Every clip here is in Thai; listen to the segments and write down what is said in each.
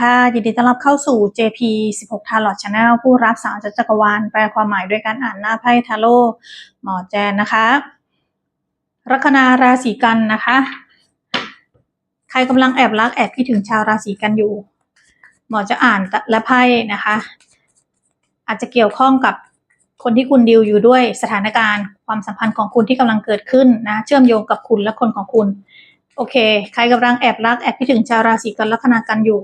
ค่ะ ยินดีต้อนรับเข้าสู่ JP 16 Tarot Channel ผู้รับสารจากจักรวาลแปลความหมายด้วยการอ่านหน้าไพ่ทาโร่หมอแจนนะคะ ลัคนาราศีกันนะคะ ใครกำลังแอบรักแอบคิดถึงชาวราศีกันอยู่ หมอจะอ่านและไพ่นะคะ อาจจะเกี่ยวข้องกับคนที่คุณดิวอยู่ด้วยสถานการณ์ ความสัมพันธ์ของคุณที่กำลังเกิดขึ้นนะ เชื่อมโยงกับคุณและคนของคุณโอเค ใครกำลังแอบรักแอบคิดถึงชาวราศีกันลัคนากันอยู่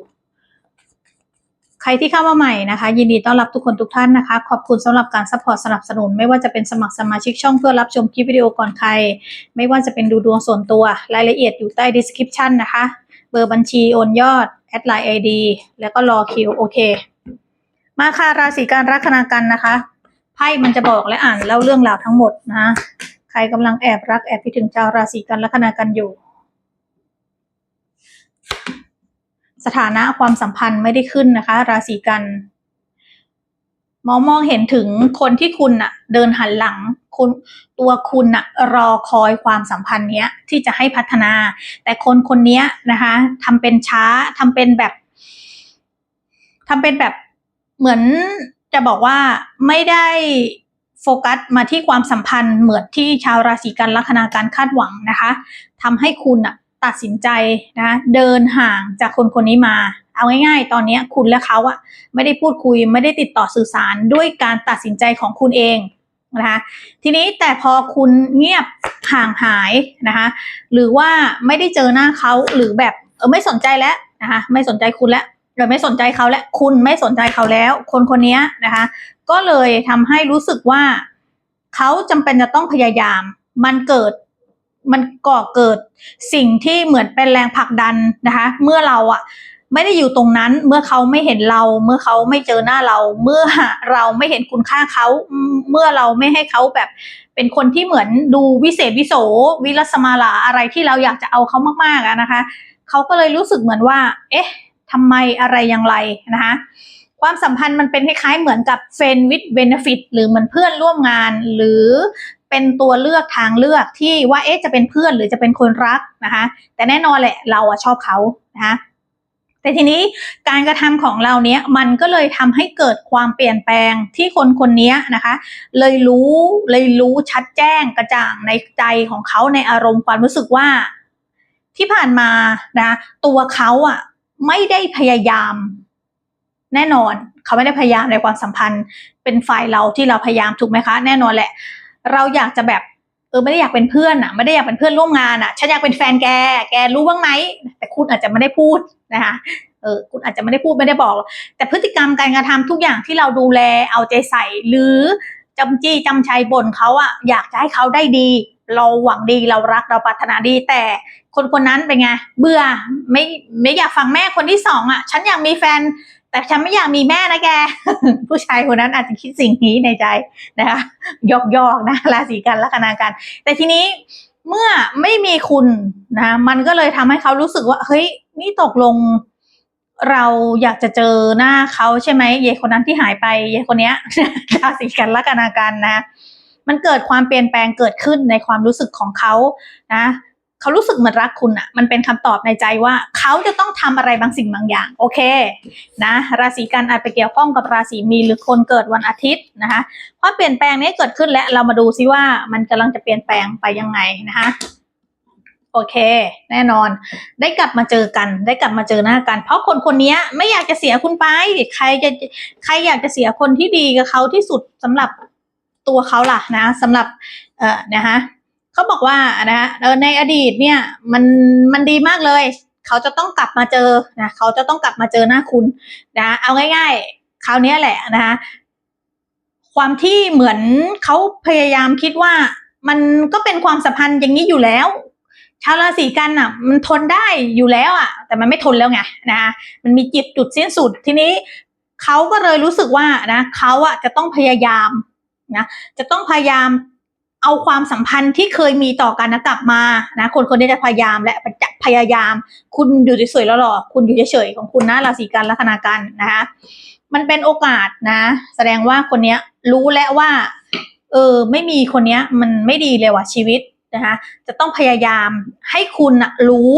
รที่เข้ามาใหม่นะคะ ยินดีต้อนรับทุกคนทุกท่านนะคะ ขอบคุณสำหรับการซัพพอร์ตสนับสนุน ไม่ว่าจะเป็นสมัครสมาชิกช่องเพื่อรับชมคลิปวิดีโอก่อนใคร ไม่ว่าจะเป็นดูดวงส่วนตัว รายละเอียดอยู่ใต้ description นะคะ เบอร์บัญชีโอนยอดแอดไลน์ไอดีแล้วก็รอคิวโอเค มาค่ะราศีการลัคนากันนะคะไพ่มันจะบอกและอ่านเล่าเรื่องราวทั้งหมดนะ ใครกำลังแอบรักแอบคิดถึงชาวราศีกันลัคนากันอยู่ สถานะความสัมพันธ์ไม่ได้ขึ้นนะคะ ราศีกันมองมองเห็นถึงคนที่คุณอะเดินหันหลังคุณตัวคุณอะรอคอยความสัมพันธ์เนี้ยที่จะให้พัฒนา แต่คนคนนี้นะคะทำเป็นช้าทำเป็นแบบทำเป็นแบบเหมือนจะบอกว่าไม่ได้โฟกัสมาที่ความสัมพันธ์เหมือนที่ชาวราศีกันลัคนาการคาดหวังนะคะทำให้คุณอะ ตัดสินใจนะเดินห่างจากคนคนนี้มา เอาง่ายๆ ตอนนี้คุณและเขาอะไม่ได้พูดคุยไม่ได้ติดต่อสื่อสารด้วยการตัดสินใจของคุณเองนะคะทีนี้แต่พอคุณเงียบห่างหายนะคะหรือว่าไม่ได้เจอหน้าเขาหรือแบบเออไม่สนใจแล้วนะคะไม่สนใจคุณแล้วหรือไม่สนใจเขาแล้วคุณไม่สนใจเขาแล้ว คนคนนี้นะคะ ก็เลยทำให้รู้สึกว่าเขาจำเป็นจะต้องพยายาม มันเกิด มันก่อเกิดสิ่งที่เหมือนเป็นแรงผลักดันนะคะ เมื่อเราอะไม่ได้อยู่ตรงนั้นเมื่อเขาไม่เห็นเรา เมื่อเขาไม่เจอหน้าเรา เมื่อเราไม่เห็นคุณค่าเขา เมื่อเราไม่ให้เขาแบบ เป็นคนที่เหมือนดูวิเศษวิโสวิรัสมาลาอะไรที่เราอยากจะเอาเขามากๆอะนะคะเขาก็เลยรู้สึกเหมือนว่า เอ๊ะทำไมอะไรอย่างไรนะคะความสัมพันธ์มันเป็นคล้ายๆเหมือนกับเฟนวิดเบนฟิตหรือเหมือนเพื่อนร่วมงาน หรือเป็นตัวเลือกทางเลือกที่ว่าเอ๊ะจะเป็นเพื่อนหรือจะเป็นคนรักนะคะ แต่แน่นอนแหละเราอะชอบเขานะคะแต่ทีนี้การกระทำของเราเนี้ยมันก็เลยทำให้เกิดความเปลี่ยนแปลงที่คนคนนี้นะคะ เลยรู้เลยรู้ชัดแจ้งกระจ่างในใจของเขาในอารมณ์ความรู้สึกว่า ที่ผ่านมานะตัวเขาอะไม่ได้พยายาม แน่นอนเขาไม่ได้พยายามในความสัมพันธ์ เป็นฝ่ายเราที่เราพยายามถูกไหมคะ แน่นอนแหละ เราอยากจะแบบเออไม่ได้อยากเป็นเพื่อนอะ ไม่ได้อยากเป็นเพื่อนร่วมงานอะฉันอยากเป็นแฟนแก แกรู้บ้างไหมแต่คุณอาจจะไม่ได้พูดนะคะเออคุณอาจจะไม่ได้พูดไม่ได้บอก แต่พฤติกรรมการกระทำทุกอย่างที่เราดูแลเอาใจใส่ หรือจำจี้จำชัยบ่นเขาอะอยากจะให้เขาได้ดี เราหวังดีเรารักเราปรารถนาดี แต่คนคนนั้นเป็นไงเบื่อไม่ไม่อยากฟังแม่คนที่สองอะ ฉันอยากมีแฟน แต่ฉันไม่อยากมีแม่นะแก ผู้ชายคนนั้นอาจจะคิดสิ่งนี้ในใจนะคะยอกยอกๆนะราศีกันลัคนากัน แต่ทีนี้เมื่อไม่มีคุณนะมันก็เลยทำให้เขารู้สึกว่า เฮ้ย นี่ตกลงเราอยากจะเจอหน้าเขาใช่ไหมเยคนนั้นที่หายไปเยคนเนี้ยราศีกันลัคนากันนะ มันเกิดความเปลี่ยนแปลงเกิดขึ้นในความรู้สึกของเขานะ เขารู้สึกเหมือนรักคุณอะมันเป็นคำตอบในใจว่า เขาจะต้องทำอะไรบางสิ่งบางอย่าง โอเคนะราศีกันอาจไปเกี่ยวข้องกับราศีมีนหรือคนเกิดวันอาทิตย์นะคะความเปลี่ยนแปลงนี้เกิดขึ้นแล้วเรามาดูซิว่ามันกำลังจะเปลี่ยนแปลงไปยังไงนะคะโอเค แน่นอน ได้กลับมาเจอกัน ได้กลับมาเจอหน้ากัน เพราะคนคนนี้ไม่อยากจะเสียคุณไป ใครจะใครอยากจะเสียคนที่ดีกับเขาที่สุดสำหรับตัวเขาล่ะนะสำหรับเอ่อนะคะ เขาบอกว่านะในอดีตเนี่ยมันมันดีมากเลย เขาจะต้องกลับมาเจอนะเขาจะต้องกลับมาเจอหน้าคุณนะเอาง่าย ๆ คราวนี้แหละนะคะความที่เหมือนเขาพยายามคิดว่ามันก็เป็นความสัมพันธ์อย่างนี้อยู่แล้ว ชาวราศีกันอะ มันทนได้อยู่แล้วอะ แต่มันไม่ทนแล้วไงนะคะมันมีจิตจุดสิ้นสุดทีนี้เขาก็เลยรู้สึกว่านะเขาอะจะต้องพยายามนะจะต้องพยายาม เอาความสัมพันธ์ที่เคยมีต่อกันนะกลับมานะคนคนนี้จะพยายามและจะพยายาม คุณอยู่เฉยๆแล้วหรอคุณอยู่เฉยๆของคุณนะราศีกันลัคนากันนะคะมันเป็นโอกาสนะ แสดงว่าคนเนี้ยรู้แล้วว่า เออไม่มีคนเนี้ย มันไม่ดีเลยว่ะชีวิตนะคะจะต้องพยายามให้คุณนะรู้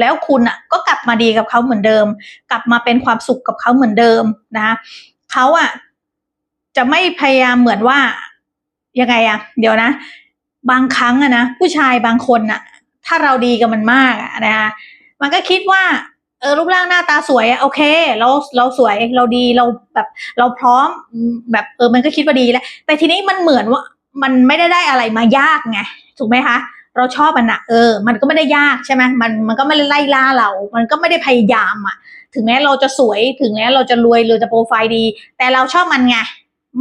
แล้วคุณอะก็กลับมาดีกับเขาเหมือนเดิม กลับมาเป็นความสุขกับเขาเหมือนเดิมนะคะเขาอะจะไม่พยายามเหมือนว่า ยังไงอะเดี๋ยวนะ บางครั้งอะนะผู้ชายบางคนอะถ้าเราดีกับมันมากอะนะคะมันก็คิดว่าเออรูปร่างหน้าตาสวยอะโอเค เราเราสวยเราดีเราแบบเราพร้อมอืมแบบเออมันก็คิดว่าดีแล้ว แต่ทีนี้มันเหมือนว่ามันไม่ได้ได้อะไรมายากไงถูกไหมคะเราชอบมันอะเออ มันก็ไม่ได้ยากใช่ไหมมันมันก็ไม่ได้ไล่ล่าเรา มันก็ไม่ได้พยายามอะถึงแม้เราจะสวยถึงแม้เราจะรวยหรือจะโปรไฟล์ดี แต่เราชอบมันไง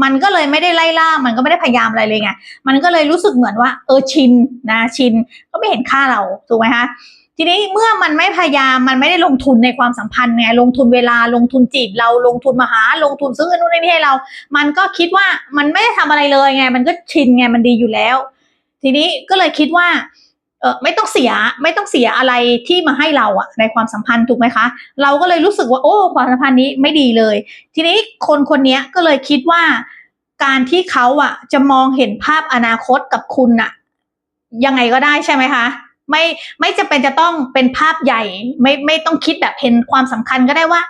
มันก็เลยไม่ได้ไล่ล่า มันก็ไม่ได้พยายามอะไรเลยไง มันก็เลยรู้สึกเหมือนว่า เออชินนะชินก็ไม่เห็นค่าเราถูกไหมคะทีนี้เมื่อมันไม่พยายามมันไม่ได้ลงทุนในความสัมพันธ์ไงลงทุนเวลาลงทุนจีบเราลงทุนมาหา ลงทุนซื้อนู่นนี่ให้เรา มันก็คิดว่ามันไม่ได้ทำอะไรเลยไง มันก็ชินไงมันดีอยู่แล้ว ทีนี้ก็เลยคิดว่า เออไม่ต้องเสียไม่ต้องเสียอะไรที่มาให้เราอะในความสัมพันธ์ถูกไหมคะ เราก็เลยรู้สึกว่าโอ้ความสัมพันธ์นี้ไม่ดีเลย ทีนี้คนคนนี้ก็เลยคิดว่าการที่เขาอะจะมองเห็นภาพอนาคตกับคุณอะยังไงก็ได้ใช่ไหมคะไม่ไม่จะเป็นจะต้องเป็นภาพใหญ่ ไม่ไม่ต้องคิดแบบเห็นความสำคัญก็ได้ว่า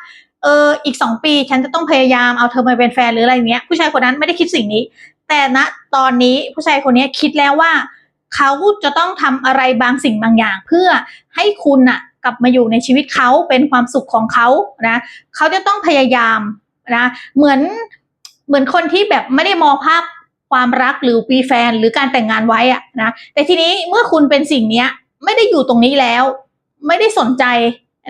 เอออีกสองปีฉันจะต้องพยายามเอาเธอมาเป็นแฟนหรืออะไรเงี้ย ผู้ชายคนนั้นไม่ได้คิดสิ่งนี้ แต่ณตอนนี้ผู้ชายคนนี้คิดแล้วว่า เขาจะต้องทำอะไรบางสิ่งบางอย่าง เพื่อให้คุณน่ะกลับมาอยู่ในชีวิตเขาเป็นความสุขของเขานะเขาจะต้องพยายามนะเหมือนเหมือนคนที่แบบไม่ได้มองภาพความรักหรือปีแฟนหรือการแต่งงานไว้อะนะแต่ทีนี้เมื่อคุณเป็นสิ่งเนี้ยไม่ได้อยู่ตรงนี้แล้ว ไม่ได้สนใจ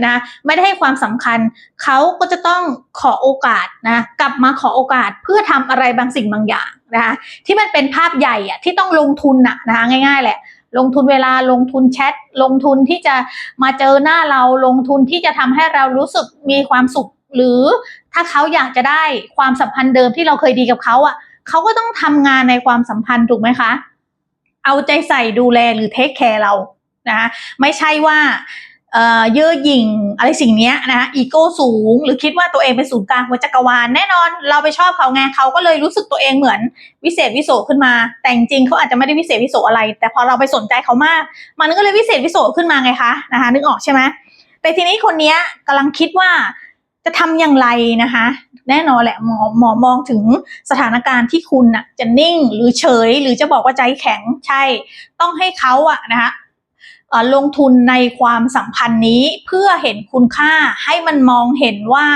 นะไม่ได้ให้ความสำคัญ เขาก็จะต้องขอโอกาสนะกลับมาขอโอกาสเพื่อทำอะไรบางสิ่งบางอย่าง นะคะที่มันเป็นภาพใหญ่อะที่ต้องลงทุนอะนะคะง่าย ๆ แหละ ลงทุนเวลาลงทุนแชทลงทุนที่จะมาเจอหน้าเราลงทุนที่จะทำให้เรารู้สึกมีความสุข หรือถ้าเขาอยากจะได้ความสัมพันธ์เดิมที่เราเคยดีกับเขาอะเขาก็ต้องทำงานในความสัมพันธ์ถูกไหมคะ เอาใจใส่ดูแลหรือเทคแคร์เรานะคะไม่ใช่ว่า เอ่อเย่อหยิ่งอะไรสิ่งนี้นะคะอีโก้สูง หรือคิดว่าตัวเองเป็นศูนย์กลางของจักรวาลแน่นอน เราไปชอบเขาไงเขาก็เลยรู้สึกตัวเองเหมือนวิเศษวิโสขึ้นมา แต่จริงเขาอาจจะไม่ได้วิเศษวิโสอะไร แต่พอเราไปสนใจเขามาก มันก็เลยวิเศษวิโสขึ้นมาไงคะนะคะ นึกออกใช่ไหมแต่ทีนี้คนนี้ยกำลังคิดว่าจะทำอย่างไรนะคะ แน่นอนแหละหมอหมอมองถึงสถานการณ์ที่คุณน่ะจะนิ่งหรือเฉย หรือจะบอกว่าใจแข็งใช่ ต้องให้เขาอะนะคะ ลงทุนในความสัมพันธ์นี้เพื่อเห็นคุณค่าให้มันมองเห็นว่า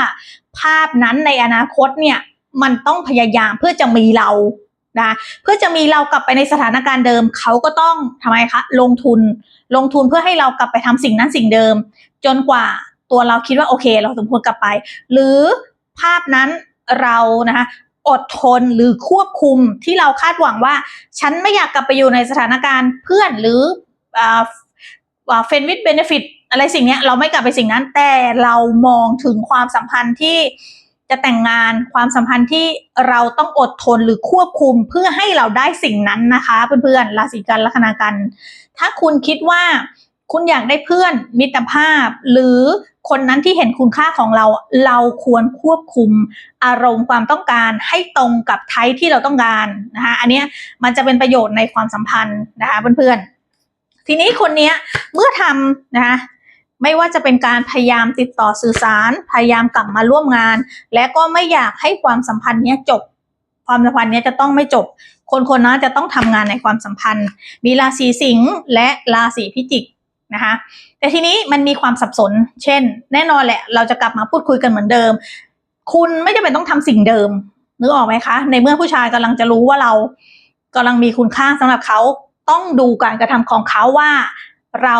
ภาพนั้นในอนาคตเนี่ยมันต้องพยายามเพื่อจะมีเรานะเพื่อจะมีเรากลับไปในสถานการณ์เดิมเขาก็ต้องทำไมคะลงทุนลงทุนเพื่อให้เรากลับไปทำสิ่งนั้นสิ่งเดิม จนกว่าตัวเราคิดว่าโอเค เราสมควรกลับไป หรือภาพนั้นเรานะคะอดทนหรือควบคุมที่เราคาดหวังว่า ฉันไม่อยากกลับไปอยู่ในสถานการณ์เพื่อนหรือ เฟนวิดเบนฟิตอะไรสิ่งนี้เราไม่กลับไปสิ่งนั้น แต่เรามองถึงความสัมพันธ์ที่จะแต่งงานความสัมพันธ์ที่เราต้องอดทนหรือควบคุมเพื่อให้เราได้สิ่งนั้นนะคะ เพื่อนๆราศีกันลัคนากัน ถ้าคุณคิดว่าคุณอยากได้เพื่อนมิตรภาพ หรือคนนั้นที่เห็นคุณค่าของเรา เราควรควบคุมอารมณ์ความต้องการให้ตรงกับไทป์ที่เราต้องการนะคะอันนี้มันจะเป็นประโยชน์ในความสัมพันธ์นะคะเพื่อนๆ ทีนี้คนเนี้ยเมื่อทำนะคะไม่ว่าจะเป็นการพยายามติดต่อสื่อสาร พยายามกลับมาร่วมงาน และก็ไม่อยากให้ความสัมพันธ์เนี้ยจบ ความสัมพันธ์เนี้ยจะต้องไม่จบ คนคนนั้นจะต้องทำงานในความสัมพันธ์ มีราศีสิงห์และราศีพิจิกนะคะแต่ทีนี้มันมีความสับสน เช่น แน่นอนแหละ เราจะกลับมาพูดคุยกันเหมือนเดิม คุณไม่จำเป็นต้องทำสิ่งเดิมนึกออกไหมคะ ในเมื่อผู้ชายกำลังจะรู้ว่าเรากำลังมีคุณค่าสำหรับเขา ต้องดูการกระทำของเขาว่าเรา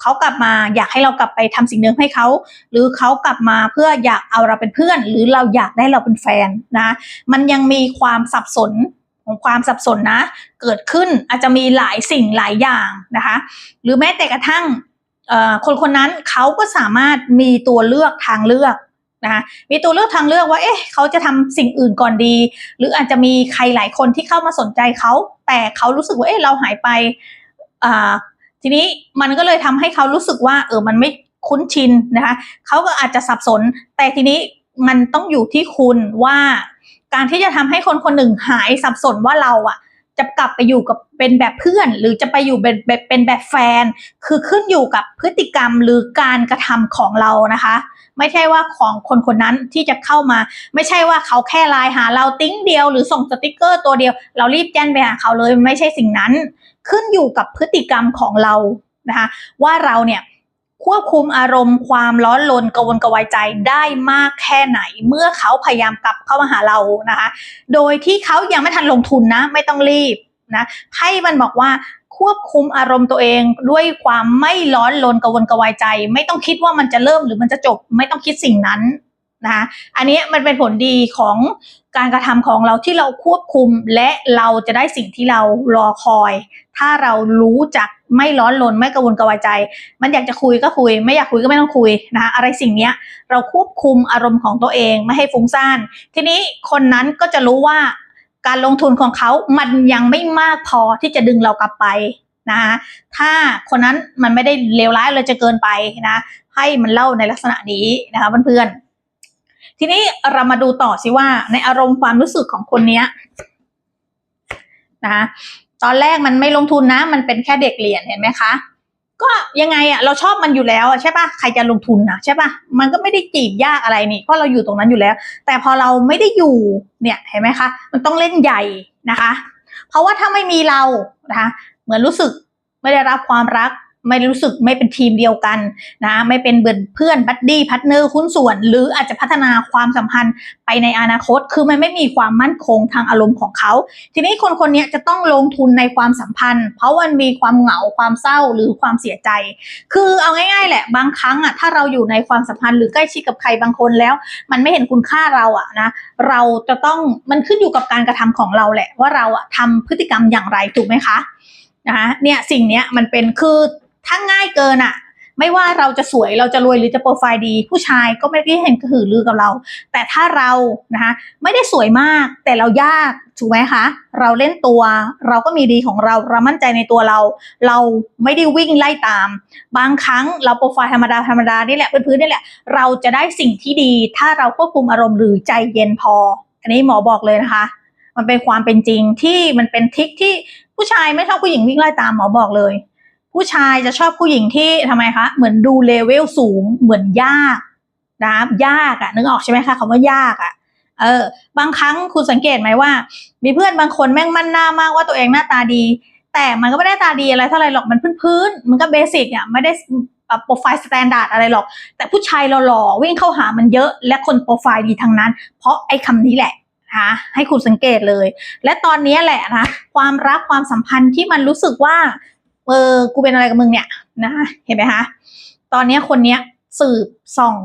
เขากลับมาอยากให้เรากลับไปทำสิ่งเดิมให้เขา หรือเขากลับมาเพื่ออยากเอาเราเป็นเพื่อน หรือเราอยากได้เราเป็นแฟนนะมันยังมีความสับสนของความสับสนนะ เกิดขึ้นอาจจะมีหลายสิ่งหลายอย่างนะคะ หรือแม้แต่กระทั่งคนคนนั้นเขาก็สามารถมีตัวเลือกทางเลือก นะคะมีตัวเลือกทางเลือกว่าเอ๊ะเขาจะทำสิ่งอื่นก่อนดี หรืออาจจะมีใครหลายคนที่เข้ามาสนใจเขาแต่เขารู้สึกว่าเอ๊ะเราหายไปอ่าทีนี้มันก็เลยทำให้เขารู้สึกว่าเออมันไม่คุ้นชินนะคะเขาก็อาจจะสับสน แต่ทีนี้มันต้องอยู่ที่คุณว่าการที่จะทำให้คนคนหนึ่งหายสับสนว่าเราอะจะกลับไปอยู่กับเป็นแบบเพื่อน หรือจะไปอยู่เป็นแบบเป็นแบบแฟน คือขึ้นอยู่กับพฤติกรรมหรือการกระทำของเรานะคะ ไม่ใช่ว่าของคนคนนั้นที่จะเข้ามา ไม่ใช่ว่าเขาแค่ไลน์หาเราติ้งเดียวหรือส่งสติกเกอร์ตัวเดียว เรารีบแจ้งไปหาเขาเลยไม่ใช่สิ่งนั้น ขึ้นอยู่กับพฤติกรรมของเรานะคะว่าเราเนี่ยควบคุมอารมณ์ความร้อนรนกวนกระวายใจได้มากแค่ไหน เมื่อเขาพยายามกลับเข้ามาหาเรานะคะ โดยที่เขายังไม่ทันลงทุนนะ ไม่ต้องรีบนะไพ่มันบอกว่า ควบคุมอารมณ์ตัวเอง ด้วยความไม่ร้อนรนกระวนกระวายใจ ไม่ต้องคิดว่ามันจะเริ่มหรือมันจะจบ ไม่ต้องคิดสิ่งนั้นนะคะอันนี้มันเป็นผลดีของการกระทำของเราที่เราควบคุมและเราจะได้สิ่งที่เรารอคอย ถ้าเรารู้จักไม่ร้อนรนไม่กระวนกระวายใจ มันอยากจะคุยก็คุย ไม่อยากคุยก็ไม่ต้องคุยนะคะอะไรสิ่งเนี้ยเราควบคุมอารมณ์ของตัวเองไม่ให้ฟุ้งซ่าน ทีนี้คนนั้นก็จะรู้ว่า การลงทุนของเขามันยังไม่มากพอที่จะดึงเรากลับไปนะคะถ้าคนนั้นมันไม่ได้เลวร้ายเลยจะเกินไปนะให้มันเล่าในลักษณะนี้นะคะเพื่อนๆทีนี้เรามาดูต่อสิว่าในอารมณ์ความรู้สึกของคนเนี้ยนะคะตอนแรกมันไม่ลงทุนนะ มันเป็นแค่เด็กเรียนเห็นไหมคะ ก็ยังไงอะเราชอบมันอยู่แล้วอะใช่ปะใครจะลงทุนนะใช่ปะมันก็ไม่ได้จีบยากอะไรนี่เพราะเราอยู่ตรงนั้นอยู่แล้ว แต่พอเราไม่ได้อยู่เนี่ยเห็นไหมคะมันต้องเล่นใหญ่นะคะ เพราะว่าถ้าไม่มีเรานะคะเหมือนรู้สึกไม่ได้รับความรัก ไม่รู้สึกไม่เป็นทีมเดียวกันนะไม่เป็นเพื่อนบัดดี้พัทเนอร์คุ้นส่วน หรืออาจจะพัฒนาความสัมพันธ์ไปในอนาคต คือมันไม่มีความมั่นคงทางอารมณ์ของเขา ทีนี้คนคนนี้จะต้องลงทุนในความสัมพันธ์ เพราะมันมีความเหงาความเศร้าหรือความเสียใจ คือเอาง่ายๆแหละบางครั้งอะถ้าเราอยู่ในความสัมพันธ์หรือใกล้ชิดกับใครบางคนแล้ว มันไม่เห็นคุณค่าเราอะนะเราจะต้องมันขึ้นอยู่กับการกระทำของเราแหละว่าเราอะทำพฤติกรรมอย่างไรถูกไหมคะนะคะเนี่ยสิ่งเนี้ยมันเป็นคือ ถ้าง่ายเกินอะไม่ว่าเราจะสวยเราจะรวยหรือจะโปรไฟล์ดี ผู้ชายก็ไม่ได้เห็นกระหือรือกับเรา แต่ถ้าเรานะคะไม่ได้สวยมากแต่เรายากถูกไหมคะ เราเล่นตัว เราก็มีดีของเราเรามั่นใจในตัวเรา เราไม่ได้วิ่งไล่ตาม บางครั้งเราโปรไฟล์ธรรมดาธรรมดานี่แหละพื้นนี่แหละ เราจะได้สิ่งที่ดี ถ้าเราควบคุมอารมณ์หรือใจเย็นพอ อันนี้หมอบอกเลยนะคะ มันเป็นความเป็นจริงที่มันเป็นทิคที่ผู้ชายไม่ชอบผู้หญิงวิ่งไล่ตามหมอบอกเลย ผู้ชายจะชอบผู้หญิงที่ทำไมคะ เหมือนดูเลเวลสูงเหมือนยากนะยากอะนึกออกใช่ไหมคะคำว่ายากอะเออบางครั้งคุณสังเกตไหมว่า มีเพื่อนบางคนแม่งมั่นหน้ามากว่าตัวเองหน้าตาดี แต่มันก็ไม่ได้ตาดีอะไรเท่าไรหรอกมันพื้นๆมันก็เบสิกอะไม่ได้โปรไฟล์สแตนดาร์ดอะไรหรอก แต่ผู้ชายหล่อๆวิ่งเข้าหามันเยอะ และคนโปรไฟล์ดีทั้งนั้น เพราะไอ้คำนี้แหละนะให้คุณสังเกตเลย และตอนนี้แหละนะความรักความสัมพันธ์ที่มันรู้สึกว่า เออกูเป็นอะไรกับมึงเนี่ยนะคะเห็นไหมคะตอนนี้คนเนี้ยสืบส่อง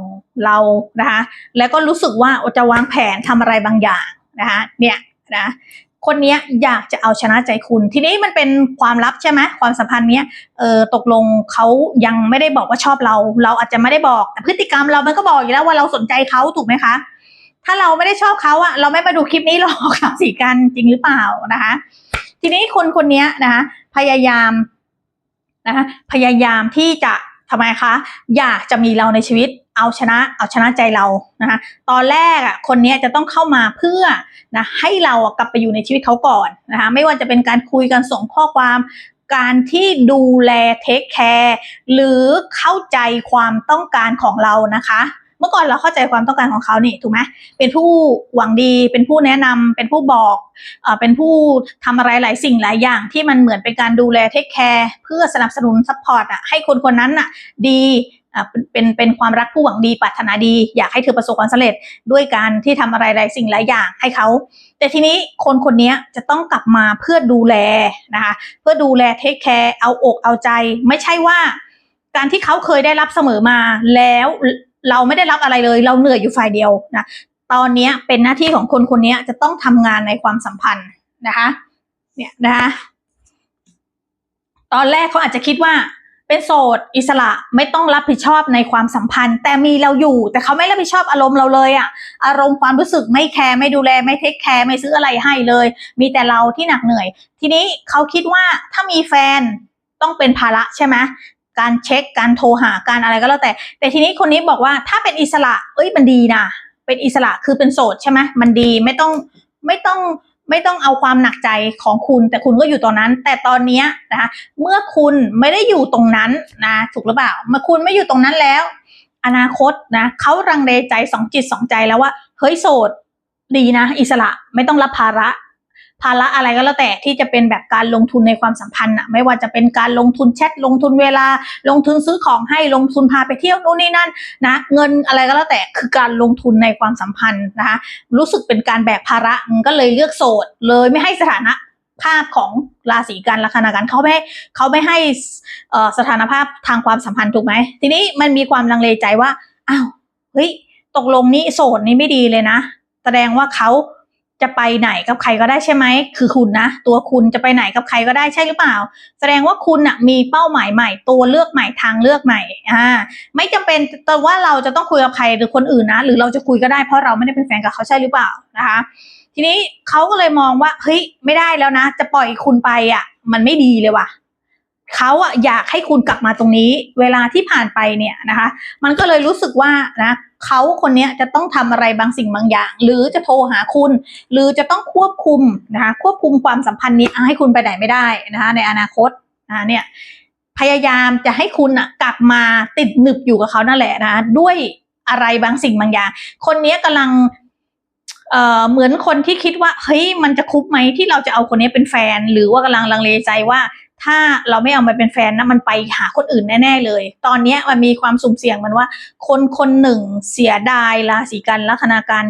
เรานะคะแล้วก็รู้สึกว่าจะวางแผนทำอะไรบางอย่างนะคะเนี่ยนะคนเนี้ยอยากจะเอาชนะใจคุณ ทีนี้มันเป็นความลับใช่ไหมความสัมพันธ์เนี้ยเออตกลงเขายังไม่ได้บอกว่าชอบเรา เราอาจจะไม่ได้บอกแต่พฤติกรรมเรามันก็บอกอยู่แล้วว่าเราสนใจเขาถูกไหมคะ ถ้าเราไม่ได้ชอบเขาอะเราไม่มาดูคลิปนี้หรอกค่ะสีกันจริงหรือเปล่านะคะ ทีนี้คนคนนี้นะคะพยายาม นะคะพยายามที่จะทำไมคะ อยากจะมีเราในชีวิตเอาชนะเอาชนะใจเรานะคะตอนแรกอะคนนี้จะต้องเข้ามาเพื่อนะให้เรากลับไปอยู่ในชีวิตเขาก่อนนะคะไม่ว่าจะเป็นการคุยกันส่งข้อความการที่ดูแลเทคแคร์หรือเข้าใจความต้องการของเรานะคะ เมื่อก่อนเราเข้าใจความต้องการของเขานี่ถูกไหมเป็นผู้หวังดี เป็นผู้แนะนำเป็นผู้บอกเอ่อเป็นผู้ทำอะไรหลายสิ่งหลายอย่าง ที่มันเหมือนเป็นการดูแลเทคแคร์เพื่อสนับสนุนซัพพอร์ตอะให้คนคนนั้นอะดีอะเป็นเป็นเป็นความรักผู้หวังดีปรารถนาดี อยากให้เธอประสบความสำเร็จด้วยการที่ทำอะไรหลายสิ่งหลายอย่างให้เขา แต่ทีนี้คนคนนี้จะต้องกลับมาเพื่อดูแลนะคะเพื่อดูแลเทคแคร์เอาอกเอาใจ ไม่ใช่ว่า การที่เขาเคยได้รับเสมอมาแล้ว เราไม่ได้รับอะไรเลย เราเหนื่อยอยู่ฝ่ายเดียวนะตอนนี้เป็นหน้าที่ของคนคนนี้จะต้องทำงานในความสัมพันธ์นะคะเนี่ยนะคะตอนแรกเขาอาจจะคิดว่าเป็นโสดอิสระไม่ต้องรับผิดชอบในความสัมพันธ์ แต่มีเราอยู่ แต่เขาไม่รับผิดชอบอารมณ์เราเลยอะอารมณ์ความรู้สึกไม่แคร์ไม่ดูแลไม่เทคแคร์ไม่ซื้ออะไรให้เลย มีแต่เราที่หนักเหนื่อย ทีนี้เขาคิดว่าถ้ามีแฟนต้องเป็นภาระใช่ไหม การเช็ค การโทรหาการอะไรก็แล้วแต่ แต่ทีนี้คนนี้บอกว่าถ้าเป็นอิสระ เอ้ยมันดีนะ เป็นอิสระคือเป็นโสดใช่ไหมมันดีไม่ต้องไม่ต้องไม่ต้องเอาความหนักใจของคุณ แต่คุณก็อยู่ตรงนั้น แต่ตอนนี้นะคะเมื่อคุณไม่ได้อยู่ตรงนั้นนะถูกหรือเปล่าเมื่อคุณไม่อยู่ตรงนั้นแล้ว อนาคตนะเขารังเลใจสองจิตสองใจแล้วว่าเฮ้ยโสดดีนะ อิสระไม่ต้องรับภาระ ภาระอะไรก็แล้วแต่ที่จะเป็นแบบการลงทุนในความสัมพันธ์อะไม่ว่าจะเป็นการลงทุนแชทลงทุนเวลา ลงทุนซื้อของให้ลงทุนพาไปเที่ยวนู่นนี่นั่นนะเงินอะไรก็แล้วแต่คือการลงทุนในความสัมพันธ์นะคะรู้สึกเป็นการแบกภาระก็เลยเลือกโสดเลยไม่ให้สถานะภาพของราศีกันลัคนากันเขาไม่เขาไม่ให้เออสถานภาพทางความสัมพันธ์ถูกไหมทีนี้มันมีความลังเลใจว่าอ้าวเฮ้ยตกลงนี่โสดนี่ไม่ดีเลยนะ แสดงว่าเขา จะไปไหนกับใครก็ได้ใช่ไหม คือคุณนะ ตัวคุณจะไปไหนกับใครก็ได้ใช่หรือเปล่า แสดงว่าคุณอะมีเป้าหมายใหม่ ตัวเลือกใหม่ทางเลือกใหม่อ่าไม่จำเป็นแต่ว่าเราจะต้องคุยกับใครหรือคนอื่นนะ หรือเราจะคุยก็ได้เพราะเราไม่ได้เป็นแฟนกับเขาใช่หรือเปล่านะคะ ทีนี้เขาก็เลยมองว่าเฮ้ยไม่ได้แล้วนะ จะปล่อยคุณไปอะมันไม่ดีเลยว่ะเขาอะอยากให้คุณกลับมาตรงนี้ เวลาที่ผ่านไปเนี่ยนะคะ มันก็เลยรู้สึกว่านะ เขาคนนี้จะต้องทำอะไรบางสิ่งบางอย่าง หรือจะโทรหาคุณ หรือจะต้องควบคุมนะคะควบคุมความสัมพันธ์นี้ให้คุณไปไหนไม่ได้นะคะในอนาคตนะเนี่ยพยายามจะให้คุณอะกลับมาติดหนึบอยู่กับเขานั่นแหละนะด้วยอะไรบางสิ่งบางอย่าง คนนี้กำลังเอ่อเหมือนคนที่คิดว่าเฮ้ยมันจะคุ้มไหมที่เราจะเอาคนนี้เป็นแฟน หรือว่ากำลังลังเลใจว่า ถ้าเราไม่เอามาเป็นแฟนนะมันไปหาคนอื่นแน่ ๆ เลย ตอนนี้มันมีความสุ่มเสี่ยงมันว่า คนคนหนึ่งเสียดายราศีกันลัคนาการ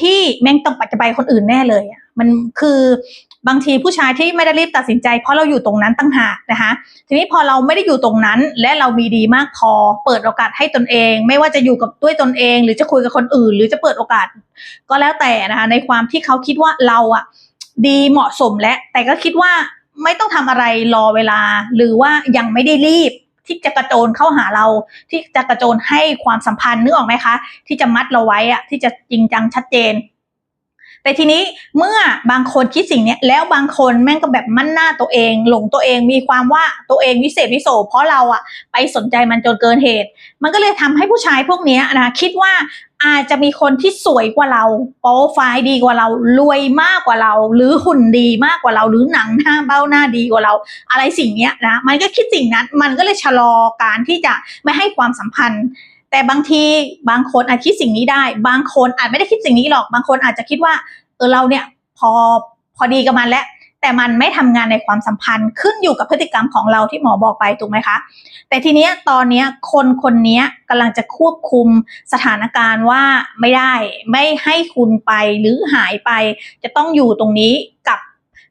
ที่แม่งต้องปัจจไปคนอื่นแน่เลยอะมันคือบางทีผู้ชายที่ไม่ได้รีบตัดสินใจ เพราะเราอยู่ตรงนั้นตั้งหากนะคะทีนี้พอเราไม่ได้อยู่ตรงนั้นและเรามีดีมากพอ เปิดโอกาสให้ตนเอง ไม่ว่าจะอยู่กับด้วยตนเอง หรือจะคุยกับคนอื่น หรือจะเปิดโอกาส ก็แล้วแต่นะคะในความที่เขาคิดว่าเราอะดีเหมาะสมและแต่ก็คิดว่า ไม่ต้องทำอะไรรอเวลา หรือว่ายังไม่ได้รีบ ที่จะกระโจนเข้าหาเรา ที่จะกระโจนให้ความสัมพันธ์นึกออกไหมคะ ที่จะมัดเราไว้อะที่จะจริงจังชัดเจน แต่ทีนี้เมื่อบางคนคิดสิ่งนี้แล้วบางคนแม่งก็แบบมั่นหน้าตัวเอง หลงตัวเองมีความว่าตัวเองวิเศษวิโสเพราะเราอะไปสนใจมันจนเกินเหตุ มันก็เลยทำให้ผู้ชายพวกนี้นะคิดว่าอาจจะมีคนที่สวยกว่าเราโปรไฟล์ดีกว่าเรารวยมากกว่าเรา หรือหุ่นดีมากกว่าเรา หรือหนังหน้าเบ้าหน้าดีกว่าเรา อะไรสิ่งนี้นะมันก็คิดสิ่งนั้นมันก็เลยชะลอการที่จะไม่ให้ความสัมพันธ์ แต่บางทีบางคนอาจคิดสิ่งนี้ได้ บางคนอาจไม่ได้คิดสิ่งนี้หรอก บางคนอาจจะคิดว่าเออเราเนี่ยพอพอดีกับมันแล้วแต่มันไม่ทำงานในความสัมพันธ์ขึ้นอยู่กับพฤติกรรมของเราที่หมอบอกไปถูกไหมคะ แต่ทีเนี้ยตอนเนี้ยคนคนนี้ยกำลังจะควบคุมสถานการณ์ว่าไม่ได้ไม่ให้คุณไปหรือหายไป จะต้องอยู่ตรงนี้กับ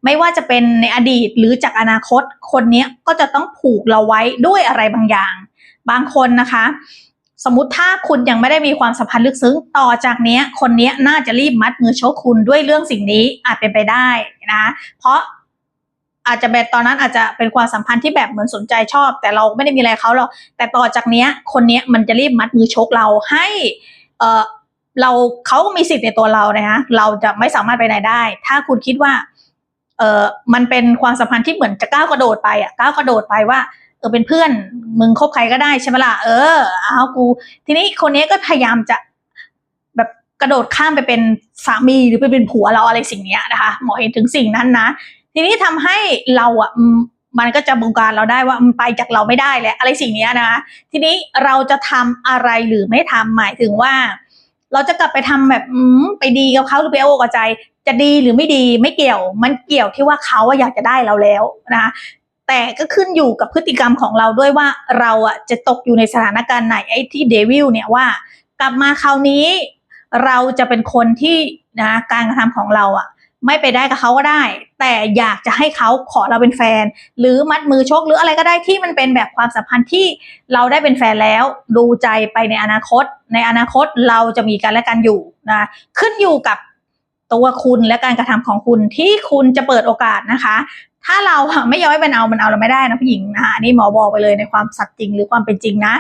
ไม่ว่าจะเป็นในอดีตหรือจากอนาคต คนนี้ก็จะต้องผูกเราไว้ด้วยอะไรบางอย่าง บางคนนะคะ สมมติถ้าคุณยังไม่ได้มีความสัมพันธ์ลึกซึ้งต่อจากเนี้ย คนเนี้ยน่าจะรีบมัดมือชกคุณด้วยเรื่องสิ่งนี้อาจเป็นไปได้นะเพราะอาจจะแบบตอนนั้นอาจจะเป็นความสัมพันธ์ที่แบบเหมือนสนใจชอบ แต่เราไม่ได้มีอะไรเขาหรอกแต่ต่อจากเนี้ย คนเนี้ยมันจะรีบมัดมือชกเราให้ เออเราเขามีสิทธิ์ในตัวเรานะคะเราจะไม่สามารถไปไหนได้ ถ้าคุณคิดว่า เออมันเป็นความสัมพันธ์ที่เหมือนจะก้าวกระโดดไปอะก้าวกระโดดไปว่า เออเป็นเพื่อนมึงคบใครก็ได้ใช่ไหมล่ะเออเอากู ทีนี้คนนี้ก็พยายามจะแบบกระโดดข้ามไปเป็นสามีหรือไปเป็นผัวเราอะไรสิ่งเนี้ยนะคะหมอเห็นถึงสิ่งนั้นนะ ทีนี้ทำให้เราอะมันก็จะบงการเราได้ว่ามันไปจากเราไม่ได้แหละอะไรสิ่งเนี้ยนะคะทีนี้เราจะทำอะไรหรือไม่ทำหมายถึงว่า เราจะกลับไปทำแบบไปดีกับเขาหรือไปเอาอกเอาใจ จะดีหรือไม่ดีไม่เกี่ยว มันเกี่ยวที่ว่าเขาอะอยากจะได้เราแล้วนะคะ แต่ก็ขึ้นอยู่กับพฤติกรรมของเราด้วยว่าเราอะจะตกอยู่ในสถานการณ์ไหนไอ้ที่เดวิลเนี่ยว่ากลับมาคราวนี้ เราจะเป็นคนที่นะการกระทำของเราอะ ไม่ไปได้กับเขาก็ได้ แต่อยากจะให้เขาขอเราเป็นแฟน หรือมัดมือชกหรืออะไรก็ได้ที่มันเป็นแบบความสัมพันธ์ที่เราได้เป็นแฟนแล้ว ดูใจไปในอนาคต ในอนาคตเราจะมีกันและกันอยู่นะขึ้นอยู่กับตัวคุณและการกระทำของคุณที่คุณจะเปิดโอกาสนะคะ ถ้าเราไม่ย้อมให้มันเอามันเอาเราไม่ได้นะผู้หญิงนะคะนนี้หมอบอกไปเลยในความสัตย์จริงหรือความเป็นจริงนะ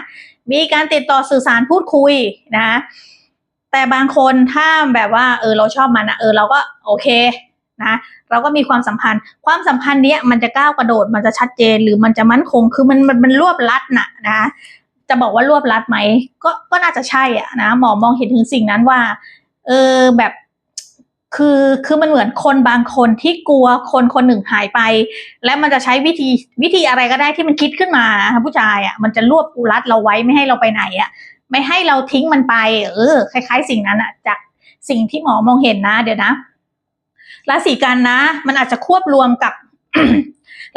มีการติดต่อสื่อสารพูดคุยนะแต่บางคนถ้าแบบว่าเออเราชอบมันอะเออเราก็โอเคนะเราก็มีความสัมพันธ์ ความสัมพันธ์เนี้ยมันจะก้าวกระโดดมันจะชัดเจนหรือมันจะมั่นคงคือมันมันมันรวบลัดน่ะนะจะบอกว่ารวบลัดไหมก็ก็น่าจะใช่อะนะหมอมองเห็นถึงสิ่งนั้นว่า เออแบบ คือคือมันเหมือนคนบางคนที่กลัวคนคนหนึ่งหายไป และมันจะใช้วิธีวิธีอะไรก็ได้ที่มันคิดขึ้นมานะผู้ชายอะมันจะรวบกูรัดเราไว้ไม่ให้เราไปไหนอะไม่ให้เราทิ้งมันไป เออ คล้าย ๆ สิ่งนั้นอะจากสิ่งที่หมอมองเห็นนะ เดี๋ยวนะราศีกันนะ มันอาจจะควบรวมกับ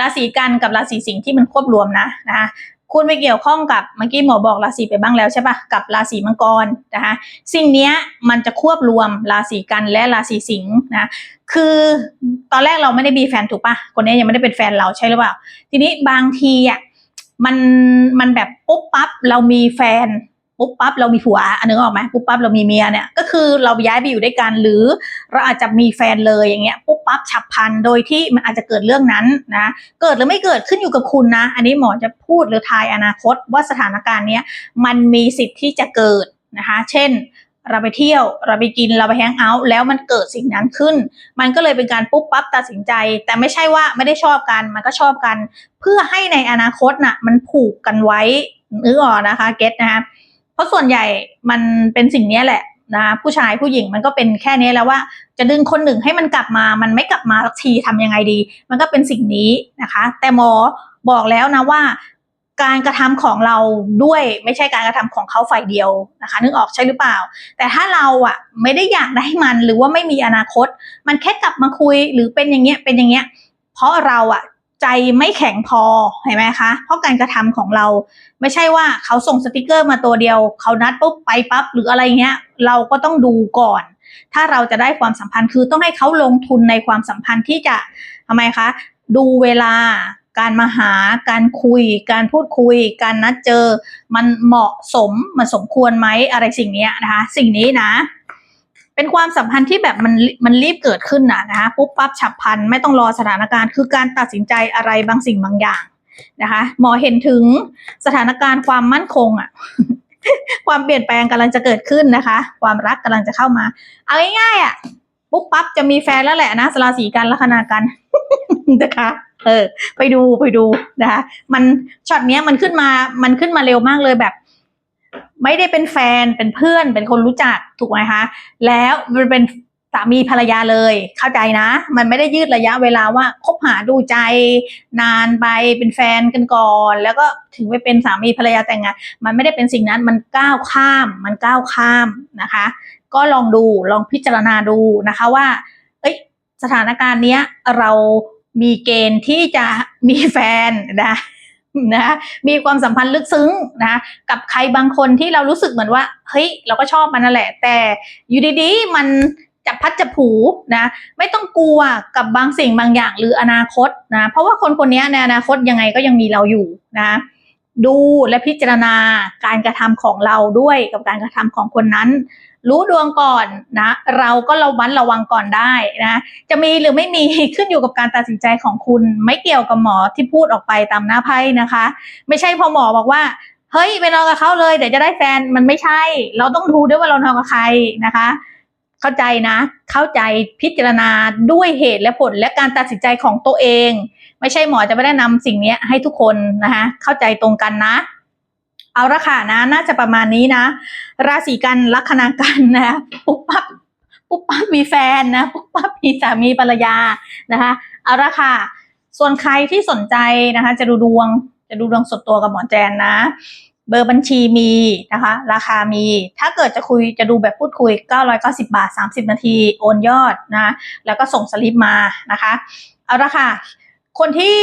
ราศีกันกับราศีสิงห์ที่มันควบรวมนะนะ คุณไปเกี่ยวข้องกับเมื่อกี้หมอบอกราศีไปบ้างแล้วใช่ปะกับราศีมังกรนะคะสิ่งนี้มันจะควบรวมราศีกันและราศีสิงห์นะคือตอนแรกเราไม่ได้มีแฟนถูกปะคนนี้ยังไม่ได้เป็นแฟนเราใช่หรือเปล่า ทีนี้บางทีอะมันมันแบบปุ๊บปั๊บเรามีแฟน ปุ๊บปั๊บเรามีผัวอันนึกออกไหมปุ๊บปั๊บเรามีเมียเนี่ยก็คือเราย้ายไปอยู่ด้วยกันหรือเราอาจจะมีแฟนเลยอย่างเงี้ยปุ๊บปั๊บฉับพลันโดยที่มันอาจจะเกิดเรื่องนั้นนะเกิดหรือไม่เกิดขึ้นอยู่กับคุณนะ อันนี้หมอจะพูดหรือทายอนาคตว่าสถานการณ์เนี้ยมันมีสิทธิ์ที่จะเกิดนะคะ เช่นเราไปเที่ยวเราไปกินเราไปแฮงเอาท์แล้วมันเกิดสิ่งนั้นขึ้น มันก็เลยเป็นการปุ๊บปั๊บตัดสินใจ แต่ไม่ใช่ว่าไม่ได้ชอบกันมันก็ชอบกัน เพื่อให้ในอนาคตน่ะมันผูกกันไว้นึกออกนะคะเก็ตนะคะ ราะส่วนใหญ่มันเป็นสิ่งนี้แหละนะผู้ชายผู้หญิงมันก็เป็นแค่นี้แล้วว่า จะดึงคนหนึ่งให้มันกลับมา มันไม่กลับมาสักทีทำยังไงดี มันก็เป็นสิ่งนี้นะคะ แต่หมอบอกแล้วนะว่า การกระทำของเราด้วยไม่ใช่การกระทำของเขาฝ่ายเดียวนะคะ นึกออกใช่หรือเปล่า แต่ถ้าเราอะไม่ได้อยากได้มันหรือว่าไม่มีอนาคต มันแค่กลับมาคุยหรือเป็นอย่างเงี้ยเป็นอย่างเงี้ย เพราะเราอะ ใจไม่แข็งพอเห็นไหมคะเพราะการกระทำของเรา ไม่ใช่ว่าเขาส่งสติกเกอร์มาตัวเดียว เขานัดปุ๊บไปปั๊บหรืออะไรเงี้ย เราก็ต้องดูก่อน ถ้าเราจะได้ความสัมพันธ์คือต้องให้เขาลงทุนในความสัมพันธ์ที่จะทำไมคะ ดูเวลาการมาหาการคุย การพูดคุย การนัดเจอ มันเหมาะสมมันสมควรไหมอะไรสิ่งนี้นะคะ สิ่งนี้นะ เป็นความสัมพันธ์ที่แบบมันมันรีบเกิดขึ้นนะนะคะปุ๊บปั๊บฉับพลันไม่ต้องรอสถานการณ์ คือการตัดสินใจอะไรบางสิ่งบางอย่างนะคะหมอเห็นถึงสถานการณ์ความมั่นคงอะความเปลี่ยนแปลงกำลังจะเกิดขึ้นนะคะ ความรักกำลังจะเข้ามา เอาง่ายๆอะปุ๊บปั๊บจะมีแฟนแล้วแหละนะสราศีกันลัคนากันนะคะเออ ไปดูไปดูนะคะ มันช็อตเนี้ยมันขึ้นมามันขึ้นมาเร็วมากเลยแบบ ไม่ได้เป็นแฟนเป็นเพื่อนเป็นคนรู้จักถูกไหมคะ แล้วมันเป็นสามีภรรยาเลยเข้าใจนะ มันไม่ได้ยืดระยะเวลาว่าคบหาดูใจ นานไปเป็นแฟนกันก่อน แล้วก็ถึงไปเป็นสามีภรรยาแต่งงานมันไม่ได้เป็นสิ่งนั้นมันก้าวข้าม มันก้าวข้ามนะคะ ก็ลองดูลองพิจารณาดูนะคะว่า เอ้ยสถานการณ์เนี้ยเรามีเกณฑ์ที่จะมีแฟนนะ นะมีความสัมพันธ์ลึกซึ้งนะกับใครบางคนที่เรารู้สึกเหมือนว่า เฮ้ย เราก็ชอบมันนั่นแหละ แต่อยู่ดีๆ มันจับพัดจับผูนะไม่ต้องกลัวกับบางสิ่งบางอย่างหรืออนาคตนะเพราะว่าคนคนนี้ในอนาคตยังไงก็ยังมีเราอยู่นะดูและพิจารณาการกระทำของเราด้วยกับการกระทำของคนนั้น รู้ดวงก่อนนะ เราก็ระวัดระวังก่อนได้นะ จะมีหรือไม่มีขึ้นอยู่กับการตัดสินใจของคุณ ไม่เกี่ยวกับหมอที่พูดออกไปตามหน้าไพ่นะคะ ไม่ใช่พอหมอบอกว่าเฮ้ยไปนอนกับเขาเลยเดี๋ยวจะได้แฟนมันไม่ใช่ เราต้องดูด้วยว่าเรานอนกับใครนะคะ เข้าใจนะ เข้าใจพิจารณาด้วยเหตุและผลและการตัดสินใจของตัวเอง ไม่ใช่หมอจะไม่ได้นำสิ่งนี้ให้ทุกคนนะคะเข้าใจตรงกันนะ เอาละค่ะนะ น่าจะประมาณนี้นะ ราศีกันลัคนากันนะปุ๊บปั๊บปุ๊บปั๊บมีแฟนนะปุ๊บปั๊บมีสามีภรรยานะคะเอาละค่ะ ส่วนใครที่สนใจนะคะ จะดูดวงจะดูดวงสดตัวกับหมอแจนนะ เบอร์บัญชีมีนะคะ ราคามี ถ้าเกิดจะคุยจะดูแบบพูดคุย 990 บาท 30 นาที โอนยอดนะ แล้วก็ส่งสลิปมานะคะ เอาละค่ะ คนที่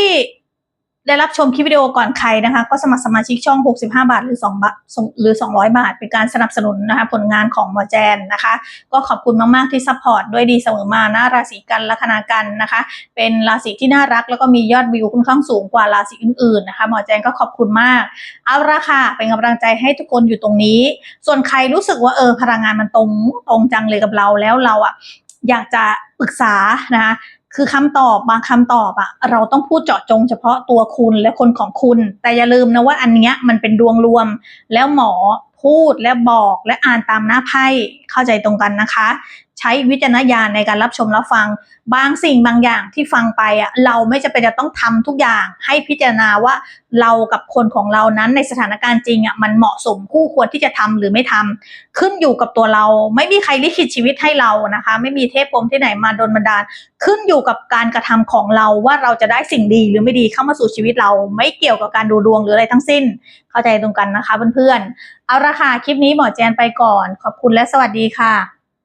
ได้รับชมคลิปวิดีโอก่อนใครนะคะ ก็สมัครสมาชิกช่อง 65 บาทหรือ2บาทหรือ 200 บาท เป็นการสนับสนุนนะคะผลงานของหมอแจนนะคะ ก็ขอบคุณมาก ๆ ที่ซัพพอร์ตด้วยดีเสมอมานะราศีกันลัคนากันนะคะ เป็นราศีที่น่ารักแล้วก็มียอดวิวค่อนข้างสูงกว่าราศีอื่น ๆ นะคะ หมอแจนก็ขอบคุณมาก เอาละค่ะ เป็นกำลังใจให้ทุกคนอยู่ตรงนี้ ส่วนใครรู้สึกว่าเออพลังงานมันตรงตรงจังเลยกับเราแล้วเราอะอยากจะปรึกษานะคะ คือคำตอบบางคำตอบอะเราต้องพูดเจาะจงเฉพาะตัวคุณและคนของคุณ แต่อย่าลืมนะว่าอันเนี้ยมันเป็นดวงรวม แล้วหมอพูดและบอกและอ่านตามหน้าไพ่เข้าใจตรงกันนะคะ ใช้วิจารณญาณในการรับชมรับฟัง บางสิ่งบางอย่างที่ฟังไปอะเราไม่จะเป็นจะต้องทำทุกอย่าง ให้พิจารณาว่าเรากับคนของเรานั้นในสถานการณ์จริงอะมันเหมาะสมคู่ควรที่จะทำหรือไม่ทำขึ้นอยู่กับตัวเรา ไม่มีใครลิขิตชีวิตให้เรานะคะ ไม่มีเทพพรมที่ไหนมาดลบันดาล ขึ้นอยู่กับการกระทำของเราว่าเราจะได้สิ่งดีหรือไม่ดีเข้ามาสู่ชีวิตเรา ไม่เกี่ยวกับการดูดวงหรืออะไรทั้งสิ้น เข้าใจตรงกันนะคะเพื่อนๆเอาละค่ะคลิปนี้หมอแจนไปก่อน ขอบคุณและสวัสดีค่ะ